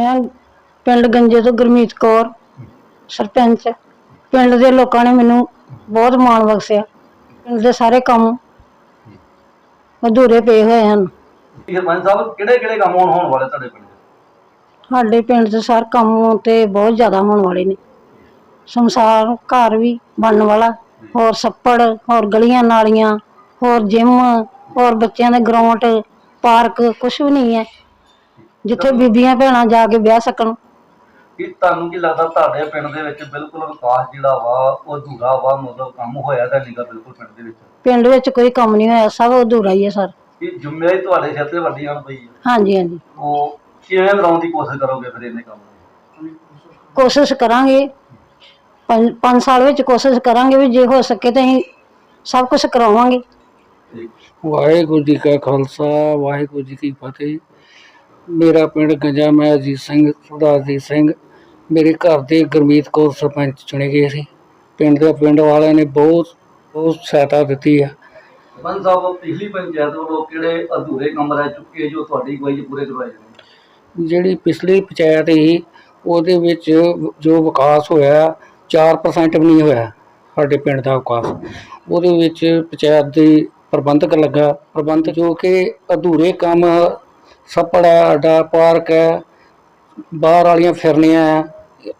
ਮੈਂ ਪਿੰਡ ਗੰਜੇ ਤੋਂ ਗੁਰਮੀਤ ਕੌਰ ਸਰਪੰਚ। ਪਿੰਡ ਦੇ ਲੋਕਾਂ ਨੇ ਮੈਨੂੰ ਬਹੁਤ ਮਾਣ ਬਖਸ਼ਿਆ। ਪਿੰਡ ਦੇ ਸਾਰੇ ਕੰਮ ਅਧੂਰੇ ਪਏ ਹੋਏ ਹਨ। ਇਹ ਸਰਪੰਚ ਸਾਹਿਬ ਕਿਹੜੇ ਕਿਹੜੇ ਕੰਮ ਹੋਣ ਹੋਣ ਵਾਲੇ ਤੁਹਾਡੇ ਪਿੰਡ 'ਚ ਸਾਡੇ ਪਿੰਡ 'ਚ ਸਾਰੇ ਕੰਮ ਤੇ ਬਹੁਤ ਜ਼ਿਆਦਾ ਹੋਣ ਵਾਲੇ ਨੇ। ਸੰਸਾਰ ਘਰ ਵੀ ਬਣਨ ਵਾਲਾ ਹੋਰ ਛੱਪੜ ਹੋਰ ਗਲੀਆਂ ਨਾਲੀਆਂ ਹੋਰ ਜਿਮ ਹੋਰ ਬੱਚਿਆਂ ਦੇ ਗਰਾਊਂਡ ਪਾਰਕ ਕੁਝ ਵੀ ਨਹੀਂ ਹੈ। ਜਿੱਥੇ ਬੀਬੀਆਂ ਭੈਣਾਂ ਜਾ ਕੇ ਵਿਆਹ ਸਕਣ। ਕੀ ਤੁਹਾਨੂੰ ਕੀ ਲੱਗਦਾ ਤੁਹਾਡੇ ਪਿੰਡ ਦੇ ਵਿੱਚ ਬਿਲਕੁਲ ਵਿਕਾਸ ਜਿਹੜਾ ਵਾ ਉਹ ਅਧੂਰਾ ਵਾ ਮਤਲਬ ਕੰਮ ਹੋਇਆ ਤਾਂ ਨਹੀਂਗਾ ਬਿਲਕੁਲ ਪਿੰਡ ਦੇ ਵਿੱਚ? ਪਿੰਡ ਵਿੱਚ ਕੋਈ ਕੰਮ ਨਹੀਂ ਹੋਇਆ ਸਭ ਅਧੂਰਾ ਹੀ ਹੈ ਸਰ। ਇਹ ਜ਼ਿੰਮੇਵਾਰੀ ਤੁਹਾਡੇ ਸਿਰ ਤੇ ਵੱਡੀ ਆਣ ਪਈ ਹੈ। ਹਾਂਜੀ ਹਾਂਜੀ। ਉਹ ਕਿਵੇਂ ਕਰਾਉਣ ਦੀ ਕੋਸ਼ਿਸ਼ ਕਰੋਗੇ ਫਿਰ ਇਹਨੇ ਕੰਮ ਨੂੰ ਕੋਸ਼ਿਸ਼ ਕਰਾਂਗੇ। ਪੰਜ ਸਾਲ ਵਿੱਚ ਕੋਸ਼ਿਸ਼ ਕਰਾਂਗੇ ਵੀ ਜੇ ਹੋ ਸਕੇ ਤਾਂ ਅਸੀਂ ਸਭ ਕੁਝ ਕਰਾਵਾਂਗੇ। ਵਾਹਿਗੁਰੂ ਜੀ ਕਾ ਖਾਲਸਾ ਵਾਹਿਗੁਰੂ ਜੀ ਕੀ ਫਤਿਹ। ਮੇਰਾ ਪਿੰਡ ਗੰਜਾ ਮੈਂ ਅਜੀਤ ਸਿੰਘ ਸਰਦਾਰਜੀਤ ਸਿੰਘ ਮੇਰੇ ਘਰ ਦੇ ਗੁਰਮੀਤ ਕੌਰ ਸਰਪੰਚ ਚੁਣੇ ਗਏ ਸੀ। ਪਿੰਡ ਦੇ ਪਿੰਡ ਵਾਲਿਆਂ ਨੇ ਬਹੁਤ ਬਹੁਤ ਸਹਾਇਤਾ ਦਿੱਤੀ ਹੈ ਸਰਪੰਚ ਸਾਹਿਬ ਪਿਛਲੀ ਪੰਚਾਇਤ ਵੱਲੋਂ ਕਿਹੜੇ ਅਧੂਰੇ ਕੰਮ ਰਹਿ ਚੁੱਕੇ ਜੋ? ਤੁਹਾਡੀ ਅਗਵਾਈ 'ਚ ਪੂਰੇ ਕਰਵਾਏ ਜਿਹੜੀ ਪਿਛਲੀ ਪੰਚਾਇਤ ਸੀ ਉਹਦੇ ਵਿੱਚ ਜੋ ਵਿਕਾਸ ਹੋਇਆ 4% ਵੀ ਨਹੀਂ ਹੋਇਆ ਸਾਡੇ ਪਿੰਡ ਦਾ ਵਿਕਾਸ। ਉਹਦੇ ਵਿੱਚ ਪੰਚਾਇਤ ਦੀ ਪ੍ਰਬੰਧਕ ਲੱਗਾ। ਪ੍ਰਬੰਧ ਜੋ ਕਿ ਅਧੂਰੇ ਕੰਮ ਛੱਪੜ ਹੈ ਅੱਡਾ ਪਾਰਕ ਹੈ ਬਾਹਰ ਵਾਲੀਆਂ ਫਿਰਨੀਆਂ ਹੈ,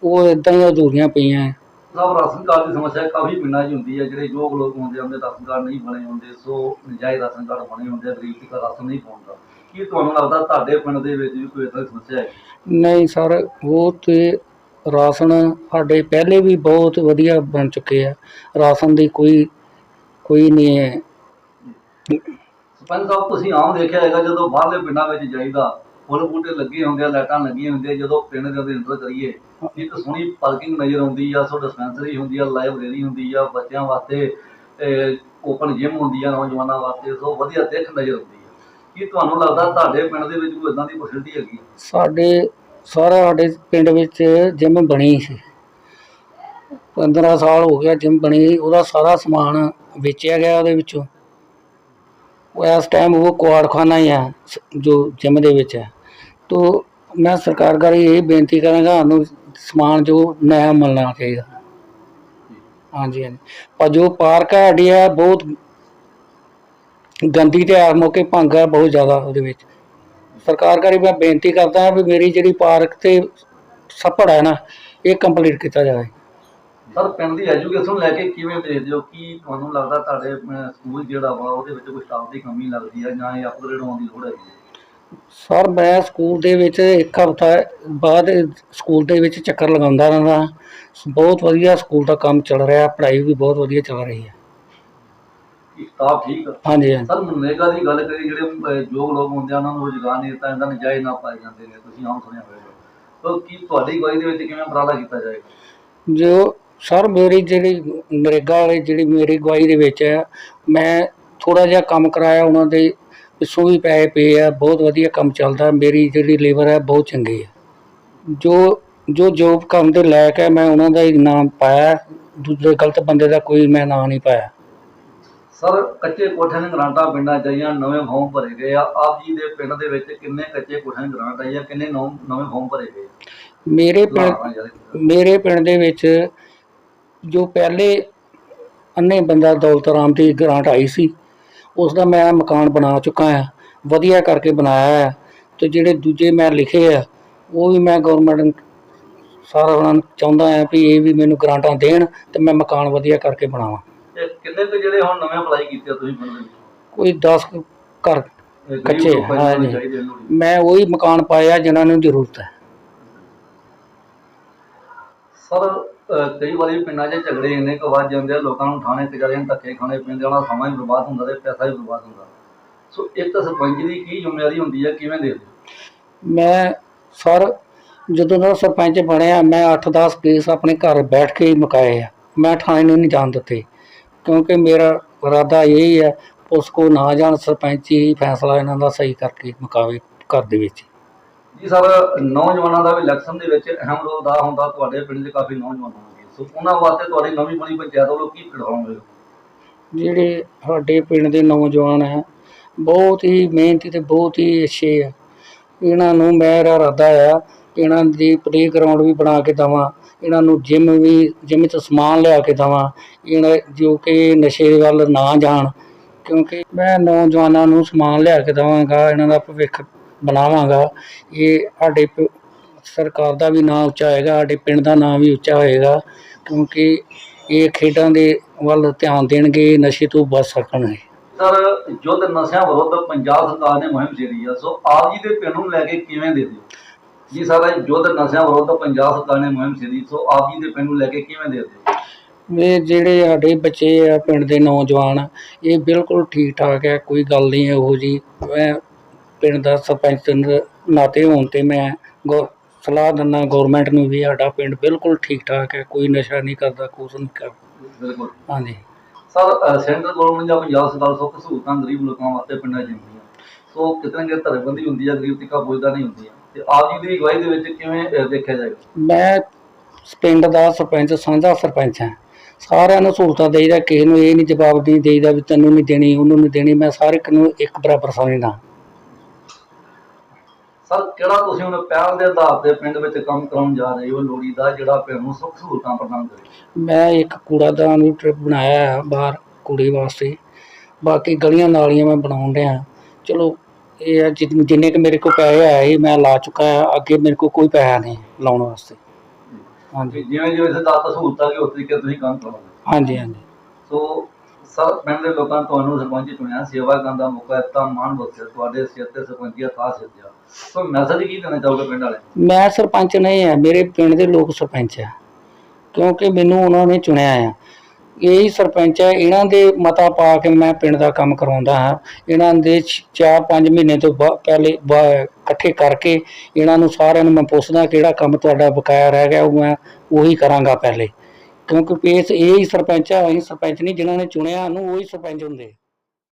ਉਹ ਇਦਾਂ ਹੀ ਅਧੂਰੀਆਂ ਪਈਆਂ ਹੈ। ਸਾਹਿਬ ਰਾਸ਼ਨ ਕਾਰਡ ਦੀ ਸਮੱਸਿਆ ਕਾਫੀ ਪਿੰਡਾਂ 'ਚ ਹੁੰਦੀ ਹੈ ਜਿਹੜੇ ਯੋਗ ਲੋਕ ਹੁੰਦੇ ਹੁੰਦੇ ਰਾਸ਼ਨ ਕਾਰਡ ਨਹੀਂ ਬਣੇ ਹੁੰਦੇ ਸੋ ਨਜਾਇਜ਼ ਰਾਸ਼ਨ ਕਾਰਡ ਬਣੇ ਹੁੰਦੇ ਆ, ਗਰੀਬ ਤੱਕ ਰਾਸ਼ਨ ਨਹੀਂ ਪਹੁੰਚਦਾ ਕੀ ਤੁਹਾਨੂੰ ਲੱਗਦਾ ਤੁਹਾਡੇ ਪਿੰਡ ਦੇ ਵਿੱਚ ਵੀ ਕੋਈ ਇਦਾਂ ਦੀ ਸਮੱਸਿਆ ਹੈ? ਨਹੀਂ ਸਰ ਉਹ ਤੇ ਰਾਸ਼ਨ ਸਾਡੇ ਪਹਿਲੇ ਵੀ ਬਹੁਤ ਵਧੀਆ ਬਣ ਚੁੱਕੇ ਆ। ਰਾਸ਼ਨ ਦੀ ਕੋਈ ਕੋਈ ਨਹੀਂ ਹੈ। ਸਰਪੰਚ ਸਾਹਿਬ ਤੁਸੀਂ ਆਮ ਦੇਖਿਆ ਹੈਗਾ ਜਦੋਂ ਬਾਹਰਲੇ ਪਿੰਡਾਂ ਵਿੱਚ ਜਾਈਦਾ, ਫੁੱਲ ਬੂਟੇ ਲੱਗੇ ਹੁੰਦੇ ਆ, ਲਾਈਟਾਂ ਲੱਗੀਆਂ ਹੁੰਦੀਆਂ, ਜਦੋਂ ਪਿੰਡ ਦੇ ਅੰਦਰ ਇੰਟਰ ਕਰੀਏ, ਇੱਕ ਸੋਹਣੀ ਪਾਰਕਿੰਗ ਨਜ਼ਰ ਆਉਂਦੀ ਆ, ਸੋ ਡਿਸਪੈਂਸਰੀ ਹੁੰਦੀ ਆ ਲਾਇਬ੍ਰੇਰੀ ਹੁੰਦੀ ਆ, ਬੱਚਿਆਂ ਵਾਸਤੇ ਓਪਨ ਜਿਮ ਹੁੰਦੀ ਆ, ਨੌਜਵਾਨਾਂ ਵਾਸਤੇ, ਸੋ ਵਧੀਆ ਦਿੱਖ ਨਜ਼ਰ ਆਉਂਦੀ ਆ। ਕੀ ਤੁਹਾਨੂੰ ਲੱਗਦਾ ਤੁਹਾਡੇ ਪਿੰਡ ਦੇ ਵਿੱਚ ਕੋਈ ਇਦਾਂ ਦੀ ਫੈਸਿਲਿਟੀ ਹੈਗੀ ਸਾਡੇ ਸਾਰਾ ਸਾਡੇ ਪਿੰਡ ਵਿੱਚ ਜਿਮ ਬਣੀ ਸੀ। 15 ਸਾਲ ਹੋ ਗਿਆ ਜਿਮ ਬਣੀ, ਉਹਦਾ ਸਾਰਾ ਸਮਾਨ ਵੇਚਿਆ ਗਿਆ ਉਹਦੇ ਵਿੱਚੋਂ। ਉਹ ਇਸ ਟਾਈਮ ਉਹ ਕੁਆੜਖਾਨਾ ਹੀ ਹੈ ਸ- ਜੋ ਜਿਮ ਦੇ ਵਿੱਚ ਹੈ। ਤੋ ਮੈਂ ਸਰਕਾਰ ਕਰੀ ਇਹ ਬੇਨਤੀ ਕਰਾਂਗਾ, ਸਾਨੂੰ ਸਮਾਨ ਜੋ ਨਇਆ ਮਿਲਣਾ ਚਾਹੀਦਾ। ਹਾਂਜੀ ਹਾਂਜੀ। ਪਰ ਜੋ ਪਾਰਕ ਹੈ, ਸਾਡੀ ਹੈ, ਬਹੁਤ ਗੰਦੀ ਤੇ ਆ ਮੌਕੇ ਭੰਗ ਹੈ, ਬਹੁਤ ਜ਼ਿਆਦਾ ਉਹਦੇ ਵਿੱਚ। ਸਰਕਾਰ ਕਰੀ ਮੈਂ ਬੇਨਤੀ ਕਰਦਾ ਹਾਂ ਵੀ ਮੇਰੀ ਜਿਹੜੀ ਪਾਰਕ ਤੇ ਛੱਪੜ ਹੈ ਨਾ, ਇਹ ਕੰਪਲੀਟ ਕੀਤਾ ਜਾਵੇ। ਸਰ ਪਿੰਡ ਦੀ ਐਜੂਕੇਸ਼ਨ ਲੈ ਕੇ ਕਿਵੇਂ ਦੇਖਦੇ ਹੋ? ਕੀ ਤੁਹਾਨੂੰ ਲੱਗਦਾ ਤੁਹਾਡੇ ਅਹ, ਸਕੂਲ ਜਿਹੜਾ ਵਾ ਉਹਦੇ ਵਿੱਚ ਕੋਈ ਸਟਾਫ ਦੀ ਕਮੀ ਲੱਗਦੀ ਹੈ ਜਾਂ ਇਹ ਅਪਗ੍ਰੇਡ ਹੋਣ ਦੀ ਲੋੜ ਹੈ ਸਰ ਮੈਂ ਸਕੂਲ ਦੇ ਵਿੱਚ ਇੱਕ ਹਫ਼ਤਾ ਬਾਅਦ ਸਕੂਲ ਦੇ ਵਿੱਚ ਚੱਕਰ ਲਗਾਉਂਦਾ ਰਹਿੰਦਾ। ਬਹੁਤ ਵਧੀਆ ਸਕੂਲ ਦਾ ਕੰਮ ਚੱਲ ਰਿਹਾ ਪੜ੍ਹਾਈ ਵੀ ਬਹੁਤ ਵਧੀਆ ਚੱਲ ਰਹੀ ਹੈ ਕੀ ਸਟਾਫ ਠੀਕ ਆ? ਹਾਂਜੀ ਹਾਂਜੀ। ਸਰ ਮਨਰੇਗਾ ਦੀ ਗੱਲ ਕਰੀ ਜਿਹੜੇ ਅਹ, ਯੋਗ ਲੋਕ ਹੁੰਦੇ ਆ ਉਹਨਾਂ ਨੂੰ ਰੁਜ਼ਗਾਰ ਨਹੀਂ ਦਿੱਤਾ ਜਾਂਦਾ ਨਜਾਇਜ਼ ਨਾ ਪਾਏ ਜਾਂਦੇ ਨੇ ਤੁਸੀਂ ਆਮ ਸੁਣਿਆ ਹੋਵੇਗਾ ਤਾਂ ਕੀ ਤੁਹਾਡੀ ਅਗਵਾਈ ਦੇ ਵਿੱਚ ਕਿਵੇਂ ਉਪਰਾਲਾ ਕੀਤਾ ਜਾਏਗਾ? ਜੋ ਸਰ ਮੇਰੀ ਜਿਹੜੀ ਨਰੇਗਾ ਵਾਲੀ ਜਿਹੜੀ ਮੇਰੀ ਅਗਵਾਈ ਦੇ ਵਿੱਚ ਹੈ ਮੈਂ ਥੋੜਾ ਜਿਹਾ ਕੰਮ ਕਰਾਇਆ ਉਹਨਾਂ ਦੇ ਪਿੱਛੋਂ ਵੀ ਪੈਸੇ ਪਏ ਆ ਬਹੁਤ ਵਧੀਆ ਕੰਮ ਚੱਲਦਾ ਮੇਰੀ ਜਿਹੜੀ ਲੇਬਰ ਹੈ ਬਹੁਤ ਚੰਗੀ ਹੈ। ਜੋ ਜੋ ਜੋਬ ਕੰਮ ਦੇ ਲਾਇਕ ਹੈ ਮੈਂ ਉਹਨਾਂ ਦਾ ਹੀ ਨਾਮ ਪਾਇਆ ਦੂਜੇ ਗਲਤ ਬੰਦੇ ਦਾ ਕੋਈ ਮੈਂ ਨਾਂ ਨਹੀਂ ਪਾਇਆ। ਸਰ ਕੱਚੇ ਕੋਠਿਆਂ ਦੀਆਂ ਗ੍ਰਾਂਟਾਂ ਪਿੰਡਾਂ 'ਚ ਆਈਆਂ ਨਵੇਂ ਫਾਰਮ ਭਰੇ ਗਏ ਆ। ਆਪ ਜੀ ਦੇ ਪਿੰਡ ਦੇ ਵਿੱਚ ਕਿੰਨੇ ਕੱਚੇ ਕੋਠਿਆਂ ਦੀ ਗ੍ਰਾਂਟ ਆਈ ਆ ਕਿੰਨੇ ਨੌ- ਨਵੇਂ ਫਾਰਮ ਭਰੇ ਗਏ ਮੇਰੇ ਪਿੰਡ। ਮੇਰੇ ਪਿੰਡ ਦੇ ਵਿੱਚ ਜੋ ਪਹਿਲੇ ਅੰਨੇ ਬੰਦਾ ਦੌਲਤ ਰਾਮ ਦੀ ਗ੍ਰਾਂਟ ਆਈ ਸੀ ਉਸ ਦਾ ਮੈਂ ਮਕਾਨ ਬਣਾ ਚੁੱਕਾ ਹਾਂ ਵਧੀਆ ਕਰਕੇ ਬਣਾਇਆ ਹੈ ਤੇ ਜਿਹੜੇ ਦੂਜੇ ਮੈਂ ਲਿਖੇ ਆ ਉਹ ਵੀ ਮੈਂ ਗਵਰਨਮੈਂਟ ਸਾਰਾ ਉਹਨਾਂ ਨੂੰ ਚਾਹੁੰਦਾ ਹਾਂ ਵੀ ਇਹ ਵੀ ਮੈਨੂੰ ਗ੍ਰਾਂਟਾਂ ਦੇਣ ਤੇ ਮੈਂ ਮਕਾਨ ਵਧੀਆ ਕਰਕੇ ਬਣਾਵਾਂ ਤੇ ਕਿੰਨੇ ਕੁ ਜਿਹੜੇ ਹੁਣ ਨਵੇਂ ਅਪਲਾਈ ਕੀਤੇ ਆ ਤੁਸੀਂ ਕੋਈ 10 ਘਰ ਕੱਚੇ, ਹਾਂਜੀ। ਆ। ਮੈਂ ਉਹੀ ਮਕਾਨ ਪਾਇਆ ਜਿਨ੍ਹਾਂ ਨੂੰ ਜ਼ਰੂਰਤ ਹੈ ਸਰ ਕਈ ਵਾਰੀ ਪਿੰਡਾਂ 'ਚ ਝਗੜੇ ਇੰਨੇ ਕੁ ਵੱਜ ਜਾਂਦੇ ਆ, ਲੋਕਾਂ ਨੂੰ ਥਾਣੇ ਕਚਹਿਰੀਆਂ ਨੂੰ ਧੱਕੇ ਖਾਣੇ ਪੈਂਦੇ ਉਹਨਾਂ ਦਾ ਸਮਾਂ ਵੀ ਬਰਬਾਦ ਹੁੰਦਾ ਤੇ ਪੈਸਾ ਵੀ ਬਰਬਾਦ ਹੁੰਦਾ। ਸੋ ਇੱਕ ਸਰਪੰਚ ਦੀ ਕੀ ਜ਼ਿੰਮੇਵਾਰੀ ਹੁੰਦੀ ਹੈ ਕਿਵੇਂ ਦੇਖਦੇ ਮੈਂ ਸਰ, ਜਦੋਂ ਦਾ ਸਰਪੰਚ ਬਣਿਆ, ਮੈਂ 8-10 ਕੇਸ ਆਪਣੇ ਘਰ ਬੈਠ ਕੇ ਹੀ ਮੁਕਾਏ ਆ। ਮੈਂ ਥਾਣੇ ਨੂੰ ਨਹੀਂ ਜਾਣ ਦਿੱਤੇ। ਕਿਉਂਕਿ ਮੇਰਾ ਇਰਾਦਾ ਇਹ ਹੀ ਹੈ ਪੁਲਿਸ ਕੋ ਨਾ ਜਾਣ ਸਰਪੰਚ ਹੀ ਫੈਸਲਾ ਇਹਨਾਂ ਦਾ ਸਹੀ ਕਰਕੇ ਮੁਕਾਵੇ ਘਰ ਦੇ ਵਿੱਚ। ਜੀ ਸਰ, ਨੌਜਵਾਨਾਂ ਦਾ ਵੀ ਇਲੈਕਸ਼ਨ ਦੇ ਵਿੱਚ ਅਹਿਮ ਰੋਲ ਅਦਾ ਹੁੰਦਾ ਤੁਹਾਡੇ ਪਿੰਡ 'ਚ ਕਾਫੀ ਨੌਜਵਾਨ ਹੋਣਗੇ ਸੋ ਉਹਨਾਂ ਵਾਸਤੇ ਤੁਹਾਡੀ ਨਵੀਂ ਬਣੀ ਪੰਚਾਇਤ ਵੱਲੋਂ ਕੀ ਖਿਡਾਉਂਗੇ ਜਿਹੜੇ ਸਾਡੇ ਪਿੰਡ ਦੇ ਨੌਜਵਾਨ ਹੈ, ਬਹੁਤ ਹੀ ਮਿਹਨਤੀ ਤੇ ਬਹੁਤ ਹੀ ਅੱਛੇ ਆ। ਇਹਨਾਂ ਨੂੰ ਮੇਰਾ ਇਰਾਦਾ ਆ ਇਹਨਾਂ ਦੀ ਪਲੇ ਗਰਾਊਂਡ ਵੀ ਬਣਾ ਕੇ ਦੇਵਾਂ, ਇਹਨਾਂ ਨੂੰ ਜਿਮ ਵੀ ਜਿਮ 'ਚ ਸਮਾਨ ਲਿਆ ਕੇ ਦੇਵਾਂ, ਇਹਨਾਂ ਜੋ ਕਿ ਨਸ਼ੇ ਵੱਲ ਨਾ ਜਾਣ। ਕਿਉਂਕਿ ਮੈਂ ਨੌਜਵਾਨਾਂ ਨੂੰ ਸਮਾਨ ਲਿਆ ਕੇ ਦੇਵਾਂਗਾ, ਇਹਨਾਂ ਦਾ ਭਵਿੱਖ ਬਣਾਵਾਂਗਾ। ਇਹ ਸਾਡੇ ਸਰਕਾਰ ਦਾ ਵੀ ਨਾਂ ਉੱਚਾ ਹੋਏਗਾ ਸਾਡੇ ਪਿੰਡ ਦਾ ਨਾਂ ਵੀ ਉੱਚਾ ਹੋਏਗਾ ਕਿਉਂਕਿ ਇਹ ਖੇਡਾਂ ਦੇ ਵੱਲ ਧਿਆਨ ਦੇਣਗੇ ਨਸ਼ੇ ਤੋਂ ਬਚ ਸਕਣਗੇ। ਸਰ ਯੁੱਧ ਨਸ਼ਿਆਂ ਵਿਰੁੱਧ ਪੰਜਾਬ ਸਰਕਾਰ ਨੇ ਮੁਹਿੰਮ ਛੇੜੀ ਆ ਸੋ ਆਪ ਜੀ ਦੇ ਪਿੰਡ ਨੂੰ ਲੈ ਕੇ ਕਿਵੇਂ ਦੇ ਦਿਓ ਜੀ ਸਾਰਾ ਯੁੱਧ ਨਸ਼ਿਆਂ ਵਿਰੁੱਧ ਪੰਜਾਬ ਸਰਕਾਰ ਨੇ ਮੁਹਿੰਮ ਛੇੜੀ ਸੋ ਆਪ ਜੀ ਦੇ ਪਿੰਡ ਨੂੰ ਲੈ ਕੇ ਕਿਵੇਂ ਦੇ ਦਿਓ ਇਹ ਜਿਹੜੇ ਸਾਡੇ ਬੱਚੇ ਆ ਪਿੰਡ ਦੇ ਨੌਜਵਾਨ ਇਹ ਬਿਲਕੁਲ ਠੀਕ ਠਾਕ ਹੈ ਕੋਈ ਗੱਲ ਨਹੀਂ ਇਹੋ ਜੀ ਪਿੰਡ ਦਾ ਸਰਪੰਚ ਨਾਤੇ ਹੋਣ ਤੇ ਮੈਂ ਗੌ ਸਲਾਹ ਦਿੰਦਾ ਗਵਰਨਮੈਂਟ ਨੂੰ ਵੀ ਸਾਡਾ ਪਿੰਡ ਬਿਲਕੁਲ ਠੀਕ ਠਾਕ ਹੈ ਕੋਈ ਨਸ਼ਾ ਨਹੀਂ ਕਰਦਾ ਕੁਛ ਨਹੀਂ ਕਰਦਾ ਬਿਲਕੁਲ। ਹਾਂਜੀ। ਸਰ ਸੈਂਟਰ ਗਵਰਨਮੈਂਟ ਜਾਂ ਪੰਜਾਬ ਸਰਕਾਰ ਸੁੱਖ ਸਹੂਲਤਾਂ ਗਰੀਬ ਲੋਕਾਂ ਵਾਸਤੇ ਪਿੰਡਾਂ 'ਚ ਹੁੰਦੀਆਂ। ਸੋ ਕਿਤੇ ਨਾ ਕਿਤੇ ਧਰੇਬੰਦੀ ਹੁੰਦੀ ਆ ਗਰੀਬ ਤੀਕਾ ਪੁੱਜਦਾ ਨਹੀਂ ਹੁੰਦੀ ਤੇ ਆਪ ਜੀ ਦੀ ਅਗਵਾਈ ਦੇ ਵਿੱਚ ਕਿਵੇਂ ਦੇਖਿਆ ਜਾਏਗਾ? ਮੈਂ ਪਿੰਡ ਦਾ ਸਰਪੰਚ ਸਾਂਝਾ ਸਰਪੰਚ ਹਾਂ। ਸਾਰਿਆਂ ਨੂੰ ਸਹੂਲਤਾਂ ਦੇਈਦਾ ਕਿਸੇ ਨੂੰ ਇਹ ਨਹੀਂ ਜਵਾਬ ਨਹੀਂ ਦੇਈਦਾ ਵੀ ਤੈਨੂੰ ਨਹੀਂ ਦੇਣੀ ਉਹਨੂੰ ਨਹੀਂ ਦੇਣੀ ਮੈਂ ਸਾਰੇ ਇੱਕ ਨੂੰ ਇੱਕ ਬਰਾਬਰ ਸਮਝਦਾ। ਸਰ ਕਿਹੜਾ ਤੁਸੀਂ ਹੁਣ ਪਹਿਲ ਦੇ ਆਧਾਰ ਤੇ ਪਿੰਡ ਵਿੱਚ ਕੰਮ ਕਰਾਉਣ ਜਾ ਰਹੇ ਹੋ? ਲੋੜੀ ਦਾ ਜਿਹੜਾ ਪਿੰਡ ਨੂੰ ਸੁੱਖ ਸਹੂਲਤਾਂ ਪ੍ਰਦਾਨ ਕਰੇ। ਮੈਂ ਇੱਕ ਕੂੜਾਦਾਨ ਵੀ ਟ੍ਰਿਪ ਬਣਾਇਆ ਹੈ ਬਾਹਰ ਕੁੜੀ ਵਾਸਤੇ। ਬਾਕੀ ਗਲੀਆਂ ਨਾਲੀਆਂ ਮੈਂ ਬਣਾਉਣ ਡਿਆ। ਚਲੋ ਇਹ ਹੈ ਜਿੰਨ- ਜਿੰਨੇ ਕੁ ਮੇਰੇ ਕੋਲ ਪੈਸੇ ਆਏ ਮੈਂ ਲਾ ਚੁੱਕਾ ਹੈ ਅੱਗੇ ਮੇਰੇ ਕੋਲ ਕੋਈ ਪੈਸਾ ਨਹੀਂ ਲਾਉਣ ਵਾਸਤੇ। ਹਾਂਜੀ। ਜਿਵੇਂ ਜਿਵੇਂ ਸਹੂਲਤਾਂ ਕਿ ਉਸ ਤਰੀਕੇ ਤੁਸੀਂ ਕੰਮ ਕਰੋਗੇ। ਹਾਂਜੀ ਹਾਂਜੀ। ਸੋ ਸਰ ਪਿੰਡ ਦੇ ਲੋਕਾਂ ਤੁਹਾਨੂੰ ਸਰਪੰਚ ਚੁਣਿਆ, ਸੇਵਾ ਕਰਨ ਦਾ ਮੌਕਾ ਦਿੱਤਾ, ਮਾਣ ਬਖਸ਼ਿਆ, ਤੁਹਾਡੇ ਸਿਰ ਤੇ ਸਰਪੰਚੀਆ ਖਾਸ ਸਿੱਧਿਆ ਸੋ ਮੈਸੇਜ ਕੀ ਦੇਣਾ ਚਾਹੋਗੇ ਪਿੰਡ ਵਾਲੇ ਮੈਂ ਸਰਪੰਚ ਨਹੀਂ ਆ ਮੇਰੇ ਪਿੰਡ ਦੇ ਲੋਕ ਸਰਪੰਚ ਆ। ਕਿਉਂਕਿ ਮੈਨੂੰ ਉਹਨਾਂ ਨੇ ਚੁਣਿਆ ਆ। ਇਹੀ ਸਰਪੰਚ ਹੈ ਇਹਨਾਂ ਦੇ ਮਤਾ ਪਾ ਕੇ ਮੈਂ ਪਿੰਡ ਦਾ ਕੰਮ ਕਰਾਉਂਦਾ ਹਾਂ। ਇਹਨਾਂ ਦੇ 4-5 ਮਹੀਨੇ ਤੋਂ ਬਾ- ਪਹਿਲੇ ਇਕੱਠੇ ਕਰਕੇ ਇਹਨਾਂ ਨੂੰ ਸਾਰਿਆਂ ਨੂੰ ਮੈਂ ਪੁੱਛਦਾ ਕਿਹੜਾ ਕੰਮ ਤੁਹਾਡਾ ਬਕਾਇਆ ਰਹਿ ਗਿਆ, ਉਹ ਮੈਂ ਉਹੀ ਕਰਾਂਗਾ ਪਹਿਲੇ। ਕਿਉਂਕਿ ਪੇਸ ਇਹ ਹੀ ਸਰਪੰਚ ਆ, ਅਸੀਂ ਸਰਪੰਚ ਨਹੀਂ, ਜਿਨ੍ਹਾਂ ਨੇ ਚੁਣਿਆ ਨੂੰ ਉਹੀ ਸਰਪੰਚ ਹੁੰਦੇ